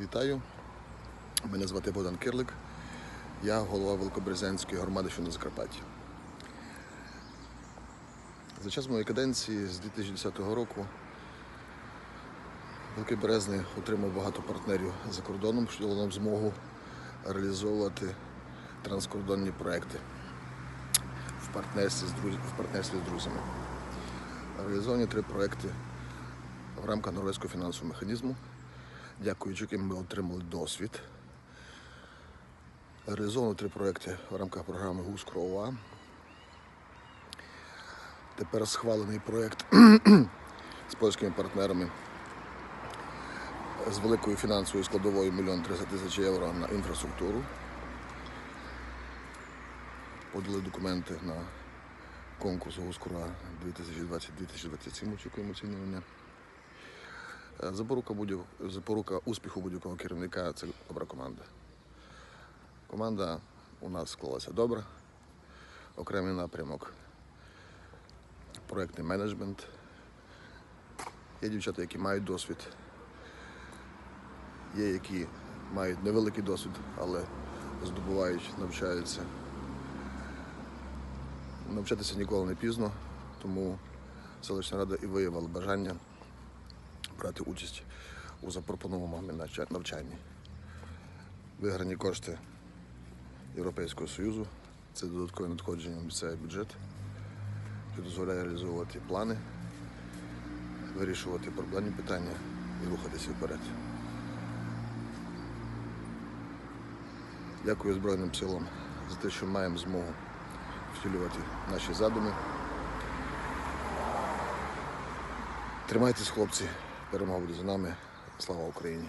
Вітаю. Мене звати Богдан Кирлик. Я голова Великобрезянської громади, що на Закарпатті. За час моєї каденції з 2010 року Великий Березний отримав багато партнерів за кордоном, що дало нам змогу реалізовувати транскордонні проекти в партнерстві з, друз- в партнерстві з друзями. Реалізовані три проекти в рамках норвезького фінансового механізму, дякуючи яким ми отримали досвід. Реалізовано три проекти в рамках програми ГУС КРОА. Тепер схвалений проєкт з польськими партнерами з великою фінансовою складовою 1 мільйон 300 тисяч євро на інфраструктуру. Подали документи на конкурс ГУСКУРА 2020-2027, очікуємо оцінювання. Запорука, будь- запорука успіху будь-якого керівника це добра команда. Команда у нас склалася добре. Окремий напрямок проектний менеджмент. Є дівчата, які мають досвід. Є, які мають невеликий досвід, але здобувають, навчаються. Навчатися ніколи не пізно, тому селищна рада і виявила бажання брати участь у запропонованому навчанні. Виграні кошти Європейського Союзу це додаткове надходження в місцевий бюджет, що дозволяє реалізовувати плани, вирішувати проблемні питання і рухатися вперед. Дякую Збройним силам за те, що маємо змогу втілювати наші задуми. Тримайтесь, хлопці, перемога буде за нами. Слава Україні!